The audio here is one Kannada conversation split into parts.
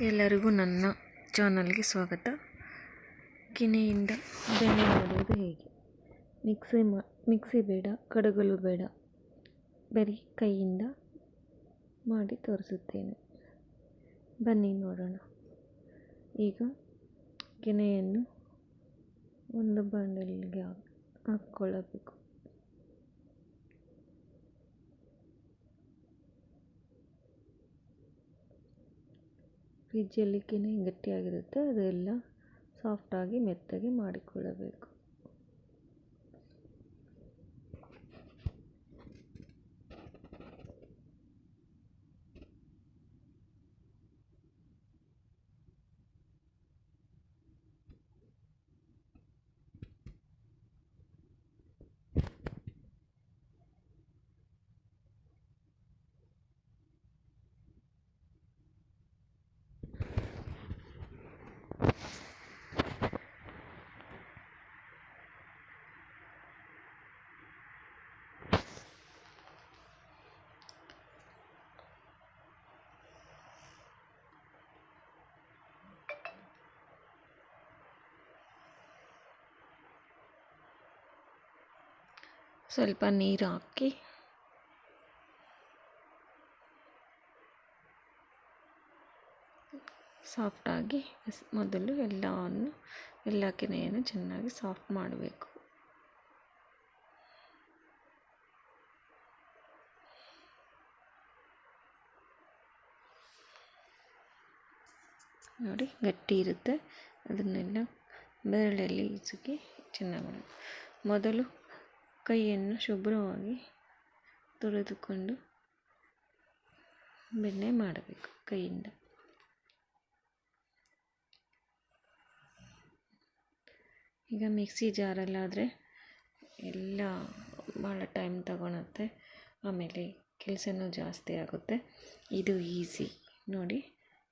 ಎಲ್ಲರಿಗೂ ನನ್ನ ಚಾನಲ್ಗೆ ಸ್ವಾಗತ. ಕಿನೆಯಿಂದ ಬೆಣ್ಣೆ ಮಾಡುವುದು ಹೇಗೆ? ಮಿಕ್ಸಿ ಮಾ, ಮಿಕ್ಸಿ ಬೇಡ, ಕಡಗಲು ಬೇಡ. ಬರೀ ಕೈಯಿಂದ ಮಾಡಿ ತೋರಿಸುತ್ತೇನೆ. ಬನ್ನಿ ನೋಡೋಣ. ಈಗ ಕೆನೆಯನ್ನು ಒಂದು ಬಾಂಡಲಿಗೆ ಹಾಕ್, ಹಾಕ್ಕೊಳ್ಳಬೇಕು. ಫ್ರಿಜ್ಜಲ್ಲಿ ಗಟ್ಟಿ ಗಟ್ಟಿಯಾಗಿರುತ್ತೆ ಅದೆಲ್ಲ ಸಾಫ್ಟಾಗಿ ಮೆತ್ತಗೆ ಮಾಡಿಕೊಳ್ಳಬೇಕು. ಸ್ವಲ್ಪ ನೀರು ಹಾಕಿ. ಸಾಫ್ಟಾಗಿ ಮೊದಲು ಎಲ್ಲವನ್ನು ಎಲ್ಲ ಕೆನೆಯನ್ನು ಚೆನ್ನಾಗಿ ಸಾಫ್ಟ್ ಮಾಡಬೇಕು. ನೋಡಿ, ಗಟ್ಟಿ ಇರುತ್ತೆ. ಅದನ್ನೆಲ್ಲ ಬೆರಳಲ್ಲಿ ಇಸುಕಿ ಚೆನ್ನಾಗಿ ಮೊದಲು ಕೈಯನ್ನು ಶುಭ್ರವಾಗಿ ತೊಳೆದುಕೊಂಡು ಬೆಣ್ಣೆ ಮಾಡಬೇಕು ಕೈಯಿಂದ. ಈಗ ಮಿಕ್ಸಿ ಜಾರಲ್ಲಾದರೆ ಎಲ್ಲ ಭಾಳ ಟೈಮ್ ತಗೊಳತ್ತೆ, ಆಮೇಲೆ ಕೆಲಸನೂ ಜಾಸ್ತಿ ಆಗುತ್ತೆ. ಇದು ಈಸಿ. ನೋಡಿ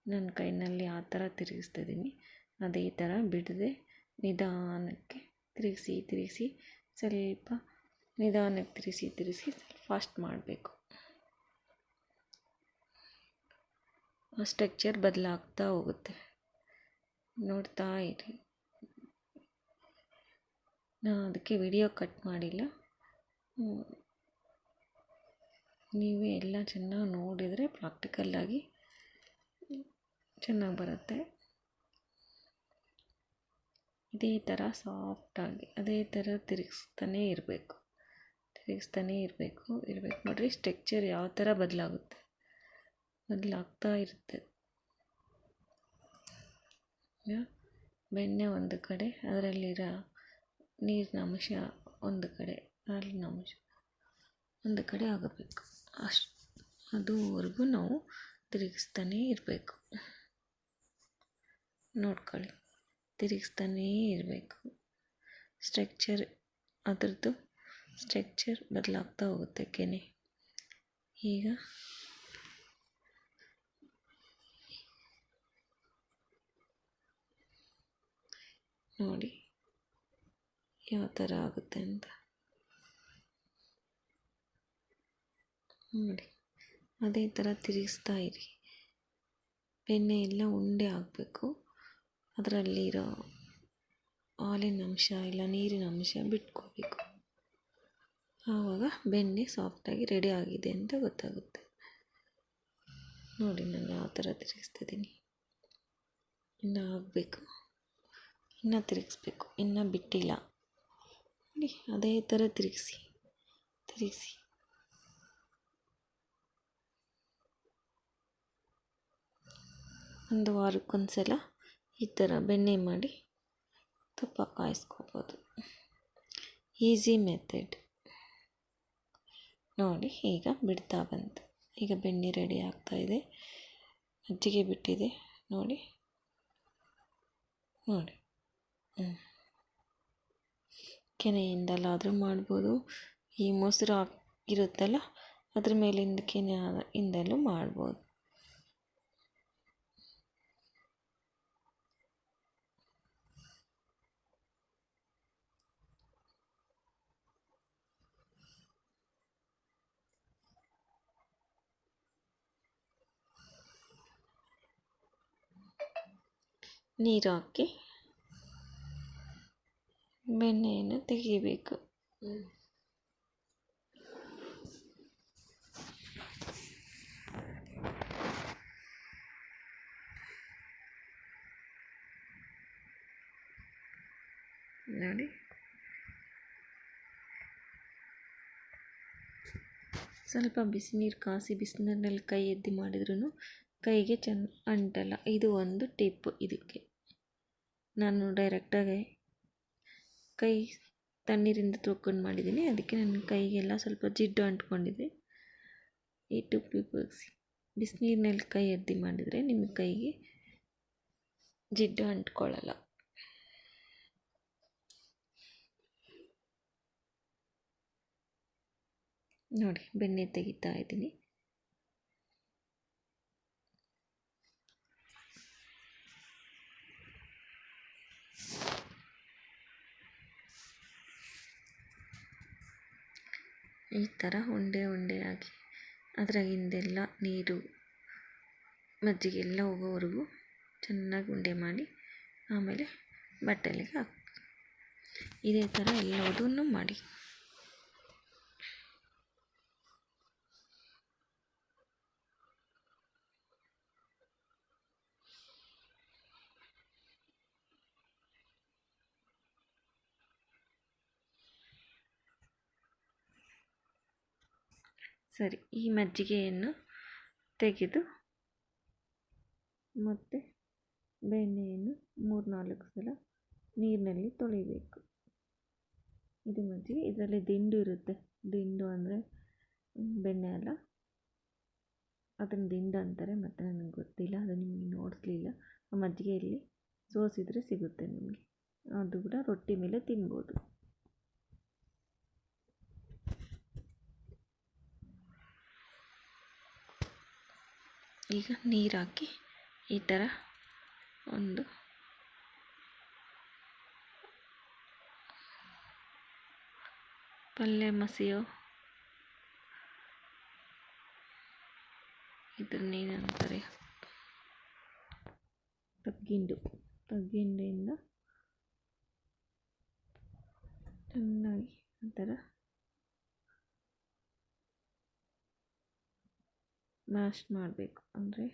ನನ್ನ ಕೈನಲ್ಲಿ ಆ ಥರ ತಿರುಗಿಸ್ತಿದ್ದೀನಿ ಅದೇ ಥರ ಬಿಡದೆ ನಿಧಾನಕ್ಕೆ ತಿರುಗಿಸಿ ತಿರುಗಿಸಿ ಸ್ವಲ್ಪ ನಿಧಾನಕ್ಕೆ ತಿರುಗಿಸಿ ತಿರುಗಿಸಿ ಫಾಸ್ಟ್ ಮಾಡಬೇಕು. ಆ ಸ್ಟ್ರಕ್ಚರ್ ಬದಲಾಗ್ತಾ ಹೋಗುತ್ತೆ. ನೋಡ್ತಾ ಇರಿ. ನಾನು ಅದಕ್ಕೆ ವಿಡಿಯೋ ಕಟ್ ಮಾಡಿಲ್ಲ. ನೀವೇ ಎಲ್ಲ ಚೆನ್ನಾಗಿ ನೋಡಿದರೆ ಪ್ರಾಕ್ಟಿಕಲ್ಲಾಗಿ ಚೆನ್ನಾಗಿ ಬರುತ್ತೆ. ಇದೇ ಥರ ಸಾಫ್ಟಾಗಿ ಅದೇ ಥರ ತಿರುಗಿಸ್ತಾನೇ ಇರಬೇಕು. ತಿರುಗಿಸ್ತಾನೇ ಇರಬೇಕು ಇರಬೇಕು. ನೋಡಿರಿ ಸ್ಟ್ರಕ್ಚರ್ ಯಾವ ಥರ ಬದಲಾಗುತ್ತೆ. ಬದಲಾಗ್ತಾ ಇರುತ್ತೆ. ಬೆಣ್ಣೆ ಒಂದು ಕಡೆ, ಅದರಲ್ಲಿರೋ ನೀರಿನ ಅಂಶ ಒಂದು ಕಡೆ, ಹಾಲಿನ ಅಂಶ ಒಂದು ಕಡೆ ಆಗಬೇಕು. ಅಷ್ಟು, ಅದುವರೆಗೂ ನಾವು ತಿರುಗಿಸ್ತಾನೇ ಇರಬೇಕು. ನೋಡ್ಕೊಳ್ಳಿ, ತಿರುಗಿಸ್ತಾನೇ ಇರಬೇಕು. ಸ್ಟ್ರಕ್ಚರ್ ಅದರದ್ದು ಸ್ಟ್ರಕ್ಚರ್ ಬದಲಾಗ್ತಾ ಹೋಗುತ್ತೆ ಕೆನೆ. ಈಗ ನೋಡಿ ಯಾವ ಥರ ಆಗುತ್ತೆ ಅಂತ. ನೋಡಿ, ಅದೇ ಥರ ತಿರುಗಿಸ್ತಾ ಇರಿ. ಬೆಣ್ಣೆ ಎಲ್ಲ ಉಂಡೆ ಆಗಬೇಕು ಅದರಲ್ಲಿರೋ ಹಾಲಿನ ಅಂಶ ಇಲ್ಲ, ನೀರಿನ ಅಂಶ ಬಿಟ್ಕೋಬೇಕು. ಆವಾಗ ಬೆಣ್ಣೆ ಸಾಫ್ಟಾಗಿ ರೆಡಿ ಆಗಿದೆ ಅಂತ ಗೊತ್ತಾಗುತ್ತೆ. ನೋಡಿ ನಾನು ಯಾವ ಥರ ತಿರುಗಿಸ್ತಿದ್ದೀನಿ. ಇನ್ನು ಆಗಬೇಕು. ಇನ್ನು ತಿರುಗಿಸ್ಬೇಕು. ಇನ್ನು ಬಿಟ್ಟಿಲ್ಲ. ನೋಡಿ, ಅದೇ ಥರ ತಿರುಗಿಸಿ. ತಿರುಗಿಸಿ. ಒಂದು ವಾರಕ್ಕೊಂದ್ಸಲ ಈ ಥರ ಬೆಣ್ಣೆ ಮಾಡಿ ತುಪ್ಪ ಕಾಯಿಸ್ಕೋಬೋದು. Easy method. ನೋಡಿ, ಈಗ ಬಿಡ್ತಾ ಬಂತು. ಈಗ ಬೆಣ್ಣೆ ರೆಡಿ ಆಗ್ತಾ ಇದೆ. ಮಜ್ಜಿಗೆ ಬಿಟ್ಟಿದೆ. ನೋಡಿ. ನೋಡಿ. ಹ್ಞೂ ಕೆನೆಯಿಂದಲಾದರೂ ಮಾಡ್ಬೋದು. ಈ ಮೊಸರು ಇರುತ್ತಲ್ಲ ಅದ್ರ ಮೇಲಿಂದ ಕೆನೆ ಇಂದಲೂ ಮಾಡ್ಬೋದು. ನೀರು ಹಾಕಿ ಬೆಣ್ಣೆಯನ್ನು ತೆಗಿಬೇಕು. ನೋಡಿ. ಸ್ವಲ್ಪ ಬಿಸಿನೀರು ಕಾಸಿ ಬಿಸಿನೀರಿನಲ್ಲಿ ಕೈ ಎದ್ದು ಮಾಡಿದ್ರೂ ಕೈಗೆ ಚೆನ್ನ ಅಂಟಲ್ಲ. ಇದು ಒಂದು ಟಿಪ್ಪು ಇದಕ್ಕೆ. ನಾನು ಡೈರೆಕ್ಟಾಗಿ ಕೈ ತಣ್ಣೀರಿಂದ ತೊಳ್ಕೊಂಡು ಮಾಡಿದ್ದೀನಿ. ಅದಕ್ಕೆ ನನ್ನ ಕೈಗೆಲ್ಲ ಸ್ವಲ್ಪ ಜಿಡ್ಡು ಅಂಟ್ಕೊಂಡಿದೆ. ಈ ಟಿಪ್ ಉಪಯೋಗಿಸಿ. ಬಿಸಿನೀರಿನಲ್ಲಿ ಕೈ ಎದ್ದಿ ಮಾಡಿದರೆ ನಿಮ್ಮ ಕೈಗೆ ಜಿಡ್ಡು ಅಂಟ್ಕೊಳ್ಳಲ್ಲ. ನೋಡಿ, ಬೆಣ್ಣೆ ತೆಗಿತಾ ಇದ್ದೀನಿ. ಈ ಥರ ಉಂಡೆ ಉಂಡೆಯಾಗಿ ಅದ್ರಾಗಿಂದೆಲ್ಲ ನೀರು ಮಜ್ಜಿಗೆ ಎಲ್ಲ ಹೋಗೋವರೆಗೂ ಚೆನ್ನಾಗಿ ಉಂಡೆ ಮಾಡಿ ಆಮೇಲೆ ಬಟ್ಟಲಿಗೆ ಹಾಕಿ. ಇದೇ ಥರ ಎಲ್ಲದನ್ನು ಮಾಡಿ. ಸರಿ, ಈ ಮಜ್ಜಿಗೆಯನ್ನು ತೆಗೆದು ಮತ್ತು ಬೆಣ್ಣೆಯನ್ನು ಮೂರು ನಾಲ್ಕು ಸಲ ನೀರಿನಲ್ಲಿ ತೊಳಿಬೇಕು. ಇದು ಮಜ್ಜಿಗೆ, ಇದರಲ್ಲಿ ದಿಂಡು ಇರುತ್ತೆ. ದಿಂಡು ಅಂದರೆ ಬೆಣ್ಣೆ ಅಲ್ಲ. ಅದನ್ನು ದಿಂಡು ಅಂತಾರೆ, ಮತ್ತು ನನಗೆ ಗೊತ್ತಿಲ್ಲ, ಅದು ನಿಮಗೆ ನೋಡಿಸ್ಲಿಲ್ಲ. ಆ ಮಜ್ಜಿಗೆಯಲ್ಲಿ ಸೋಸಿದರೆ ಸಿಗುತ್ತೆ ನಿಮಗೆ. ಅದು ಕೂಡ ರೊಟ್ಟಿ ಮೇಲೆ ತಿನ್ಬೋದು. ಈಗ ನೀರು ಹಾಕಿ ಈ ಥರ ಒಂದು ಪಲ್ಯ ಮಸಿಯೋ ಇದನ್ನೇನಂತಾರೆ ತಗ್ಗಿಂಡು. ತಗ್ಗಿಂಡಿಂದ ಚೆನ್ನಾಗಿ ಆ ಮ್ಯಾಶ್ ಮಾಡಬೇಕು. ಅಂದರೆ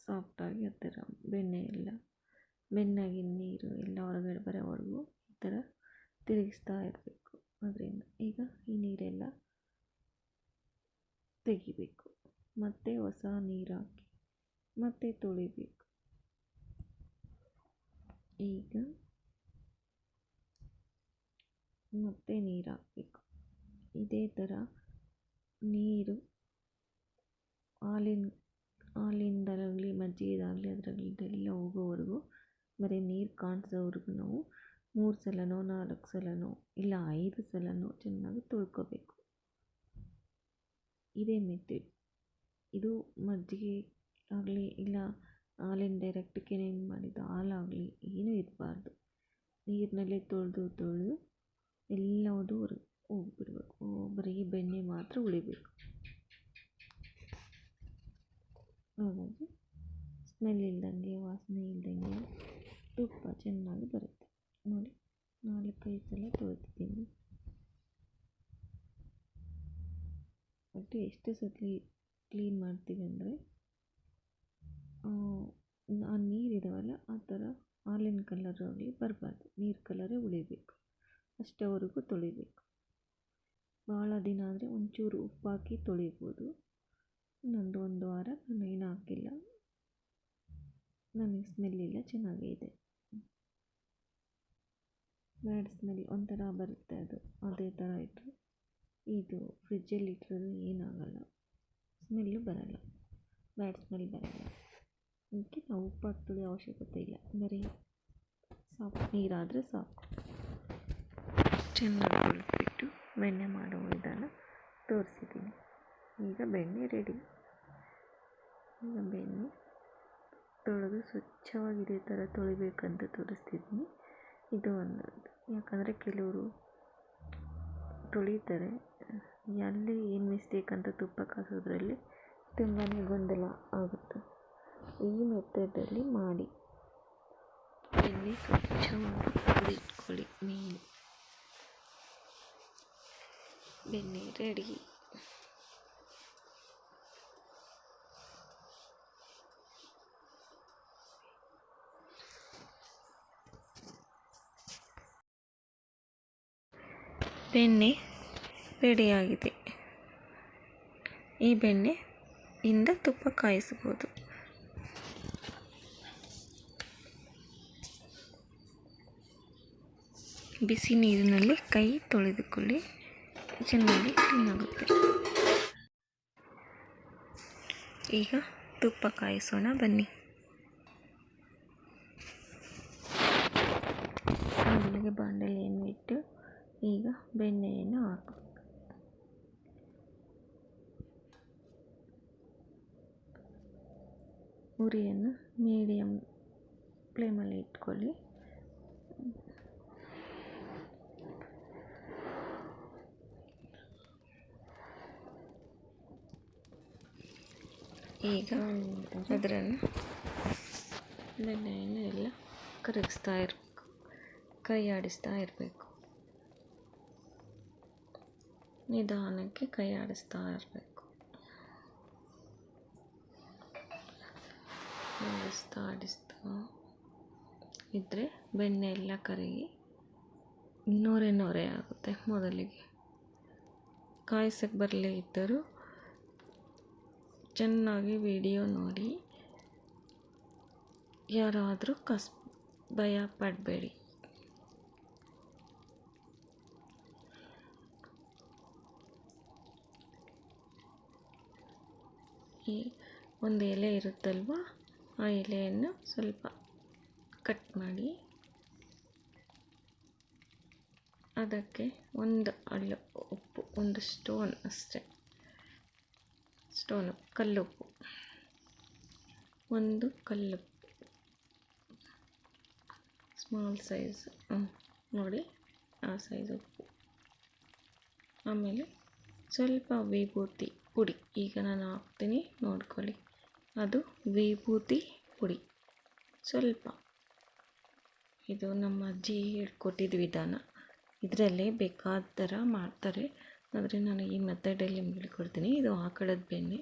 ಸಾಫ್ಟಾಗಿ ಆ ಥರ ಬೆಣ್ಣೆ ಎಲ್ಲ ಬೆಣ್ಣೆಗಿನ ನೀರು ಎಲ್ಲ ಹೊರಗಡೆ ಬರೋವರೆಗೂ ಈ ಥರ ತಿರುಗಿಸ್ತಾ ಇರಬೇಕು. ಅದರಿಂದ ಈಗ ಈ ನೀರೆಲ್ಲ ತೆಗಿಬೇಕು. ಮತ್ತೆ ಹೊಸ ನೀರು ಹಾಕಿ ಮತ್ತೆ ತೊಳಿಬೇಕು. ಈಗ ಮತ್ತೆ ನೀರು ಹಾಕಬೇಕು. ಇದೇ ಥರ ನೀರು ಹಾಲಿನ, ಹಾಲಿಂದಲಾಗಲಿ, ಮಜ್ಜಿಗೆದಾಗಲಿ ಅದರಲ್ಲಿದೆಲ್ಲ ಹೋಗೋವರೆಗೂ ಬರೀ ನೀರು ಕಾಣಿಸೋವರೆಗೂ ನಾವು ಮೂರು ಸಲನೋ, ನಾಲ್ಕು ಸಲನೋ, ಇಲ್ಲ ಐದು ಸಲನೋ ಚೆನ್ನಾಗಿ ತೊಳ್ಕೊಬೇಕು. ಇದೇ ಮೆಥಡ್ ಇದು ಮಜ್ಜಿಗೆ ಆಗಲಿ ಇಲ್ಲ ಹಾಲಿನ ಡೈರೆಕ್ಟ್ ಕೆನೆಯಿಂದ ಮಾಡಿದ ಹಾಲಾಗಲಿ, ಏನೂ ಇರಬಾರ್ದು. ನೀರಿನಲ್ಲೇ ತೊಳೆದು ತೊಳೆದು ಎಲ್ಲವೂ ಹೊರಗೆ ಹೋಗ್ಬಿಡ್ಬೇಕು ಬರೀ ಬೆಣ್ಣೆ ಮಾತ್ರ ಉಳಿಬೇಕು. ಹಾಗಾಗಿ ಸ್ಮೆಲ್ ಇಲ್ದಂಗೆ, ವಾಸನೆ ಇಲ್ದಂಗೆ ತುಪ್ಪ ಚೆನ್ನಾಗಿ ಬರುತ್ತೆ. ನೋಡಿ, ನಾಲ್ಕೈದು ಸಲ ತೊಳೆದಿದ್ದೀನಿ. ಒಟ್ಟು ಎಷ್ಟು ಸತಿ ಕ್ಲೀನ್ ಮಾಡ್ತೀವಿ ಅಂದರೆ, ಆ ನೀರಿದಾವಲ್ಲ ಆ ಥರ ಹಾಲಿನ ಕಲರ್ ಆಗಲಿ ಬರಬಾರ್ದು. ನೀರು ಕಲರೇ ಉಳಿಬೇಕು. ಅಷ್ಟವರೆಗೂ ತೊಳಿಬೇಕು. ಭಾಳ ದಿನ ಆದರೆ ಒಂಚೂರು ಉಪ್ಪಾಕಿ ತೊಳಿಬೋದು. ನಂದು ಒಂದು ವಾರ, ನಾನು ಹಾಕಿಲ್ಲ. ನನಗೆ ಸ್ಮೆಲ್ ಇಲ್ಲ, ಚೆನ್ನಾಗೇ ಇದೆ. ಬ್ಯಾಡ್ ಸ್ಮೆಲ್ ಒಂಥರ ಬರುತ್ತೆ ಅದು. ಅದೇ ಥರ ಇಟ್ಟರೆ ಇದು ಫ್ರಿಜ್ಜಲ್ಲಿ ಇಟ್ಟರೆ ಏನಾಗಲ್ಲ. ಸ್ಮೆಲ್ಲು ಬರಲ್ಲ. ಬ್ಯಾಡ್ ಸ್ಮೆಲ್ ಬರಲ್ಲ. ಅದಕ್ಕೆ ನಾವು ಉಪ್ಪು ಹಾಕ್ತದೆ ಅವಶ್ಯಕತೆ ಇಲ್ಲ. ಬರೀ ಸಾಕು ನೀರಾದರೆ ಸಾಕು. ಚೆನ್ನಾಗಿ ತೊಳೆದ್ಬಿಟ್ಟು ಬೆಣ್ಣೆ ಮಾಡೋ ವಿಧಾನ ತೋರಿಸಿದ್ದೀನಿ. ಈಗ ಬೆಣ್ಣೆ ರೆಡಿ ಈಗ ಬೆಣ್ಣೆ ತೊಳೆದು ಸ್ವಚ್ಛವಾಗಿ ಇದೇ ಥರ ತೊಳಿಬೇಕಂತ ತೋರಿಸ್ತಿದ್ದೀನಿ. ಇದು ಒಂದು ಯಾಕಂದರೆ ಕೆಲವರು ತೊಳಿತಾರೆ. ಎಲ್ಲಿ ಏನು ಮಿಸ್ಟೇಕ್ ಅಂತ ತುಪ್ಪ ಕಾಸೋದ್ರಲ್ಲಿ ತುಂಬಾ ಗೊಂದಲ ಆಗುತ್ತೆ. ಈ ಮೆಥಡಲ್ಲಿ ಮಾಡಿ. ಎಣ್ಣೆ ಸ್ವಚ್ಛವಾಗಿ ತೆಗೆದಿಟ್ಕೊಳ್ಳಿ ಮೇಲೆ ಬೆಣ್ಣೆ ರೆಡಿ. ಬೆಣ್ಣೆ ರೆಡಿಯಾಗಿದೆ. ಈ ಬೆಣ್ಣೆ ಇಂದ ತುಪ್ಪ ಕಾಯಿಸ್ಬೋದು. ಬಿಸಿ ನೀರಿನಲ್ಲಿ ಕೈ ತೊಳೆದುಕೊಳ್ಳಿ. ಚೆನ್ನಾಗಿ ಕ್ಲೀನಾಗುತ್ತೆ ಈಗ ತುಪ್ಪ ಕಾಯಿಸೋಣ ಬನ್ನಿ ಮೊದಲಿಗೆ ಬಾಣಲೆಯನ್ನು ಇಟ್ಟು ಈಗ ಬೆಣ್ಣೆಯನ್ನು ಹಾಕು ಉರಿಯನ್ನು ಮೀಡಿಯಮ್ ಫ್ಲೇಮಲ್ಲಿ ಇಟ್ಕೊಳ್ಳಿ ಈಗ ಅದರನ್ನು ಬೆಣ್ಣೆಯನ್ನು ಎಲ್ಲ ಕರಗಿಸ್ತಾ ಇರಬೇಕು. ಕೈ ಆಡಿಸ್ತಾ ಇರಬೇಕು. ನಿಧಾನಕ್ಕೆ ಕೈ ಆಡಿಸ್ತಾ ಇರಬೇಕು. ಆಡಿಸ್ತಾ ಆಡಿಸ್ತಾ ಇದ್ದರೆ ಬೆಣ್ಣೆ ಎಲ್ಲ ಕರಗಿ ನೊರೆ ನೊರೆ ಆಗುತ್ತೆ ಮೊದಲಿಗೆ. ಕಾಯಿಸಕ್ಕೆ ಬರಲೇ ಇದ್ದರೂ ಚೆನ್ನಾಗಿ ವಿಡಿಯೋ ನೋಡಿ. ಯಾರಾದರೂ ಕಸ್, ಭಯ ಪಡಬೇಡಿ. ಈ ಒಂದು ಎಲೆ ಇರುತ್ತಲ್ವ, ಆ ಎಲೆಯನ್ನು ಸ್ವಲ್ಪ ಕಟ್ ಮಾಡಿ. ಅದಕ್ಕೆ ಒಂದು ಹಳ್ಳು ಉಪ್ಪು, ಒಂದು ಸ್ಟೋನ್ ಅಷ್ಟೇ. ಸ್ಟೋನು ಕಲ್ಲುಪ್ಪು ಒಂದು ಕಲ್ಲುಪ್ಪು ಸ್ಮಾಲ್ ಸೈಜ್ ನೋಡಿ, ಆ ಸೈಜ್ ಉಪ್ಪು. ಆಮೇಲೆ ಸ್ವಲ್ಪ ವಿಭೂತಿ ಪುಡಿ. ಈಗ ನಾನು ಹಾಕ್ತೀನಿ, ನೋಡ್ಕೊಳ್ಳಿ. ಅದು ವಿಭೂತಿ ಪುಡಿ. ಸ್ವಲ್ಪ. ಇದು ನಮ್ಮ ಅಜ್ಜಿ ಹೇಳ್ಕೊಟ್ಟಿದ್ದ ವಿಧಾನ. ಇದರಲ್ಲೇ ಬೇಕಾದ ಥರ ಮಾಡ್ತಾರೆ. ಆದರೆ ನಾನು ಈ ಮೆಥಡಲ್ಲಿ ನಿಮ್ಗೆ ಹೇಳ್ಕೊಡ್ತೀನಿ. ಇದು ಆಕಳದ ಬೆಣ್ಣೆ.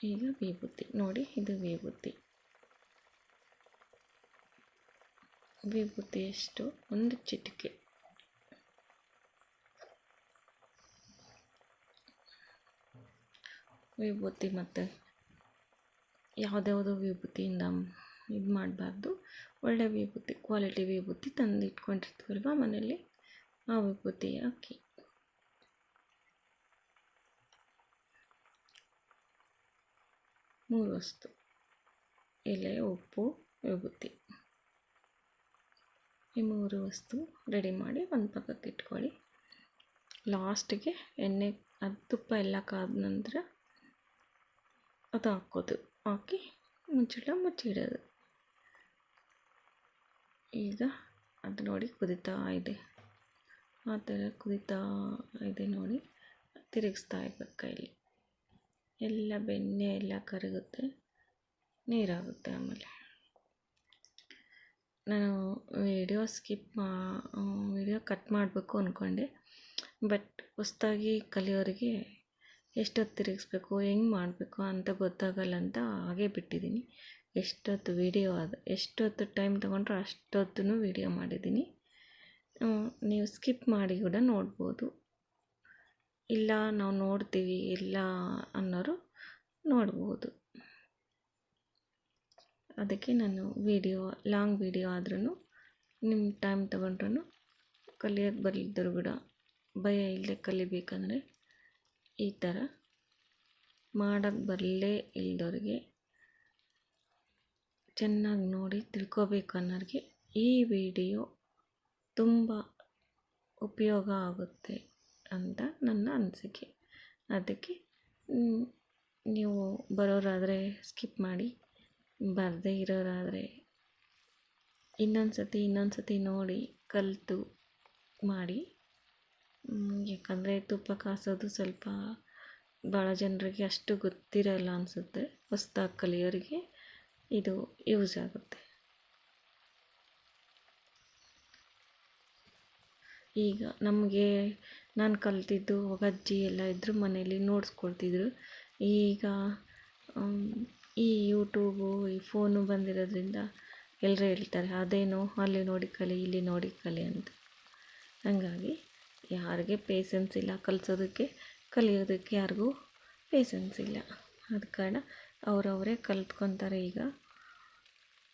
ಈಗ ವಿಭೂತಿ. ನೋಡಿ, ಇದು ವಿಭೂತಿ. ವಿಭೂತಿ ಎಷ್ಟು? ಒಂದು ಚಿಟಿಕೆ. ವಿಭೂತಿ ಮತ್ತು ಯಾವುದ್ಯಾವುದೋ ವಿಭೂತಿಯಿಂದ ಇದು ಮಾಡಬಾರ್ದು. ಒಳ್ಳೆ ವಿಭೂತಿ ಕ್ವಾಲಿಟಿ ವಿಭೂತಿ ತಂದು ಇಟ್ಕೊಂಡಿರ್ತೀವಲ್ವ ಮನೇಲಿ ಆ ವಿಭೂತಿ ಹಾಕಿ ಮೂರು ವಸ್ತು. ಎಲೆ, ಉಪ್ಪು ವಿಭೂತಿ ಈ ಮೂರು ವಸ್ತು ರೆಡಿ ಮಾಡಿ ಒಂದು ಪಕ್ಕಕ್ಕೆ ಇಟ್ಕೊಳ್ಳಿ. ಲಾಸ್ಟಿಗೆ ಎಣ್ಣೆ, ಅದು ತುಪ್ಪ ಎಲ್ಲ ಕಾದ ನಂತರ ಅದು ಹಾಕೋದು. ಹಾಕಿ ಮುಚ್ಚಿಡ ಮುಚ್ಚಿಡೋದು. ಈಗ ಅದು ನೋಡಿ ಕುದಿತಾ ಇದೆ. ಆ ಥರ ಕುದೀತಾ ಇದೆ ನೋಡಿ. ತಿರುಗಿಸ್ತಾ ಇರ್ಬೇಕು ಕೈಲಿ. ಎಲ್ಲ ಬೆಣ್ಣೆ ಎಲ್ಲ ಕರಗುತ್ತೆ. ನೀರಾಗುತ್ತೆ ಆಮೇಲೆ. ನಾನು ವಿಡಿಯೋ ಸ್ಕಿಪ್ ಮಾ, ವಿಡಿಯೋ ಕಟ್ ಮಾಡಬೇಕು ಅಂದ್ಕೊಂಡೆ ಬಟ್ ಹೊಸ್ದಾಗಿ ಕಲಿಯೋರಿಗೆ ಎಷ್ಟೊತ್ತು ತಿರುಗಿಸ್ಬೇಕು, ಹೆಂಗೆ ಮಾಡಬೇಕು ಅಂತ ಗೊತ್ತಾಗಲ್ಲ ಅಂತ ಹಾಗೇ ಬಿಟ್ಟಿದ್ದೀನಿ. ಎಷ್ಟೊತ್ತು ವೀಡಿಯೋ ಅದು, ಎಷ್ಟೊತ್ತು ಟೈಮ್ ತೊಗೊಂಡ್ರೂ ಅಷ್ಟೊತ್ತು ವೀಡಿಯೋ ಮಾಡಿದ್ದೀನಿ. ನೀವು ಸ್ಕಿಪ್ ಮಾಡಿ ಕೂಡ ನೋಡ್ಬೋದು. ಇಲ್ಲ, ನಾವು ನೋಡ್ತೀವಿ, ಇಲ್ಲ ಅನ್ನೋರು ನೋಡ್ಬೋದು. ಅದಕ್ಕೆ ನಾನು ವೀಡಿಯೋ ಲಾಂಗ್ ವೀಡಿಯೋ ಆದ್ರೂ ನಿಮ್ಮ ಟೈಮ್ ತೊಗೊಂಡ್ರೂ ಕಲಿಯೋಕ್ಕೆ ಬರಲಿದ್ದರು ಕೂಡ ಭಯ ಇಲ್ಲದೆ ಕಲಿಬೇಕಂದ್ರೆ ಈ ಥರ ಮಾಡೋಕ್ಕೆ ಬರಲೇ ಇಲ್ದವ್ರಿಗೆ ಚೆನ್ನಾಗಿ ನೋಡಿ ತಿಳ್ಕೊಬೇಕು ಅನ್ನೋರಿಗೆ ಈ ವಿಡಿಯೋ ತುಂಬ ಉಪಯೋಗ ಆಗುತ್ತೆ ಅಂತ ನನ್ನ ಅನಿಸಿಕೆ. ಅದಕ್ಕೆ ನೀವು ಬರೋರಾದರೆ ಸ್ಕಿಪ್ ಮಾಡಿ, ಬರದೇ ಇರೋರಾದರೆ ಇನ್ನೊಂದು ಸತಿ ಇನ್ನೊಂದು ಸತಿ ನೋಡಿ, ಕಲಿತು ಮಾಡಿ. ಯಾಕಂದರೆ ತುಪ್ಪ ಕಾಸೋದು ಸ್ವಲ್ಪ ಭಾಳ ಜನರಿಗೆ ಅಷ್ಟು ಗೊತ್ತಿರಲ್ಲ ಅನಿಸುತ್ತೆ, ಹೊಸ್ದಾಗಿ ಕಲಿಯೋರಿಗೆ. ಇದು ಯೂಸ್ ಆಗುತ್ತೆ. ಈಗ ನಮಗೆ ನಾನು ಕಲ್ತಿದ್ದು ಅಜ್ಜಿ ಎಲ್ಲ ಇದ್ದರು ಮನೇಲಿ ನೋಡಿಸ್ಕೊಳ್ತಿದ್ರು. ಈಗ ಈ ಯೂಟ್ಯೂಬು ಈ ಫೋನು ಬಂದಿರೋದ್ರಿಂದ ಎಲ್ಲರೂ ಹೇಳ್ತಾರೆ, ಅದೇನು, ಅಲ್ಲಿ ನೋಡಿ ಕಲಿ, ಇಲ್ಲಿ ನೋಡಿ ಕಲಿ ಅಂತ. ಹಾಗಾಗಿ ಯಾರಿಗೆ ಪೇಸೆನ್ಸ್ ಇಲ್ಲ ಕಲಿಸೋದಕ್ಕೆ, ಕಲಿಯೋದಕ್ಕೆ ಯಾರಿಗೂ ಪೇಸೆನ್ಸ್ ಇಲ್ಲ. ಆದ ಕಾರಣ ಅವರವರೇ ಕಲ್ತ್ಕೊತಾರೆ ಈಗ.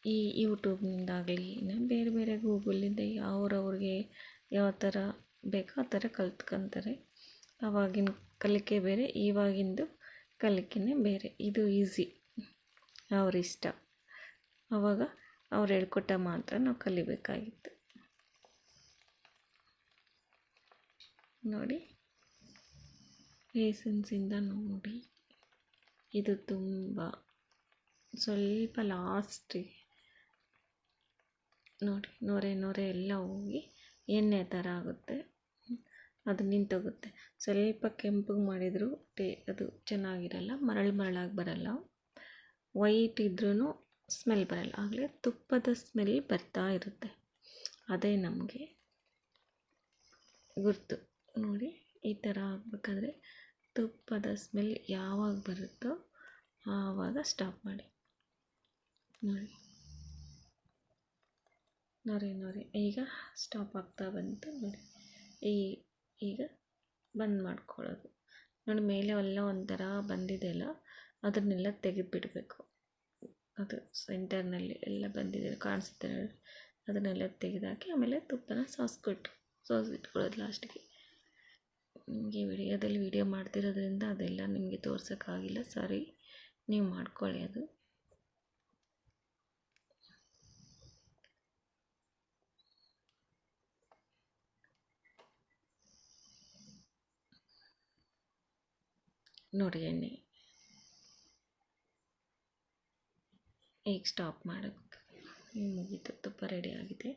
ಈ ಯೂಟ್ಯೂಬ್ನಿಂದಾಗಲಿ ಇನ್ನು ಬೇರೆ ಬೇರೆ ಗೂಗಲಿಂದ ಅವ್ರವ್ರಿಗೆ ಯಾವ ಥರ ಬೇಕೋ ಆ ಥರ ಕಲ್ತ್ಕೊತಾರೆ. ಆವಾಗಿನ ಕಲಿಕೆ ಬೇರೆ, ಇವಾಗಿಂದು ಕಲಿಕೆನೇ ಬೇರೆ. ಇದು ಈಸಿ ಅವರಿಷ್ಟ. ಆವಾಗ ಅವ್ರು ಹೇಳ್ಕೊಟ್ಟ ಮಾತ್ರ ನಾವು ಕಲಿಬೇಕಾಗಿತ್ತು. ನೋಡಿ ಪೇಸನ್ಸಿಂದ ನೋಡಿ. ಇದು ತುಂಬ ಸ್ವಲ್ಪ ಲಾಸ್ಟಿಗೆ ನೋಡಿ, ನೊರೆ ನೊರೆ ಎಲ್ಲ ಹೋಗಿ ಎಣ್ಣೆ ಥರ ಆಗುತ್ತೆ. ಅದು ನಿಂತೋಗುತ್ತೆ. ಸ್ವಲ್ಪ ಕೆಂಪಗೆ ಮಾಡಿದರೂ ಟೇ, ಅದು ಚೆನ್ನಾಗಿರಲ್ಲ, ಮರಳು ಮರಳಾಗಿ ಬರಲ್ಲ. ವೈಟ್ ಇದ್ರೂ ಸ್ಮೆಲ್ ಬರಲ್ಲ. ಆಗಲೇ ತುಪ್ಪದ ಸ್ಮೆಲ್ ಬರ್ತಾ ಇರುತ್ತೆ. ಅದೇ ನಮಗೆ ಗುರ್ತು. ನೋಡಿ, ಈ ಥರ ಆಗಬೇಕಾದ್ರೆ ತುಪ್ಪದ ಸ್ಮೆಲ್ ಯಾವಾಗ ಬರುತ್ತೋ ಆವಾಗ ಸ್ಟಾಪ್ ಮಾಡಿ. ನೋಡಿ. ನೋಡಿ ನೋಡಿ. ಈಗ ಸ್ಟಾಪ್ ಆಗ್ತಾ ಬಂತು, ನೋಡಿ. ಈ, ಈಗ ಬಂದ್ ಮಾಡ್ಕೊಳ್ಳೋದು. ನೋಡಿ, ಮೇಲೆ ಎಲ್ಲ ಒಂಥರ ಬಂದಿದೆಯಲ್ಲ, ಅದನ್ನೆಲ್ಲ ತೆಗೆದುಬಿಡಬೇಕು. ಅದು ಸೆಂಟರ್ನಲ್ಲಿ ಎಲ್ಲ ಬಂದಿದೆ, ಕಾಣಿಸುತ್ತೆ ಅದನ್ನೆಲ್ಲ ತೆಗೆದಾಕಿ ಆಮೇಲೆ ತುಪ್ಪನ ಸಾಸ್ಕೊಟ್ಟು ಸಾಸಿಟ್ಕೊಳ್ಳೋದು ಲಾಸ್ಟಿಗೆ ನಿಮಗೆ ವಿಡಿಯೋದಲ್ಲಿ ವಿಡಿಯೋ ಮಾಡ್ತಿರೋದ್ರಿಂದ ಅದೆಲ್ಲ ನಿಮಗೆ ತೋರ್ಸೋಕ್ಕಾಗಿಲ್ಲ. ಸಾರಿ, ನೀವು ಮಾಡ್ಕೊಳ್ಳಿ ಅದು. ನೋಡಿ ಎಣ್ಣೆ. ಈಗ ಸ್ಟಾಪ್ ಮಾಡೋಕ್ಕೆ ಮುಗಿತು. ತುಪ್ಪ ರೆಡಿ ಆಗಿದೆ.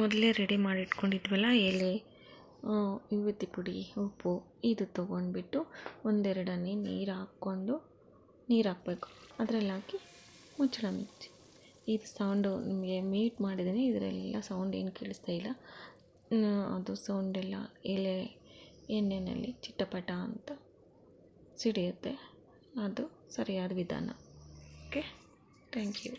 ಮೊದಲೇ ರೆಡಿ ಮಾಡಿ ಇಟ್ಕೊಂಡಿದ್ವಲ್ಲ ಎಲೆ ಇವತ್ತಿ ಪುಡಿ, ಉಪ್ಪು, ಇದು ತೊಗೊಂಡ್ಬಿಟ್ಟು ಒಂದೆರಡನ್ನೇ ನೀರು ಹಾಕ್ಕೊಂಡು ನೀರು ಹಾಕಬೇಕು. ಅದರಲ್ಲಿ ಹಾಕಿ ಮುಚ್ಚಳ ಮುಚ್ಚಿ ಇದು ಸೌಂಡು ನಿಮಗೆ ಮೀಟ್ ಮಾಡಿದ್ದೀನಿ ಇದರಲ್ಲೆಲ್ಲ ಸೌಂಡ್ ಏನು ಕೇಳಿಸ್ತಾ ಇಲ್ಲ. ಅದು ಸೌಂಡೆಲ್ಲ ಎಲೆ ಎಣ್ಣೆಯಲ್ಲಿ ಚಿಟ್ಟಪಟ ಅಂತ ಸಿಡಿಯುತ್ತೆ. ಅದು ಸರಿಯಾದ ವಿಧಾನ. Okay thank you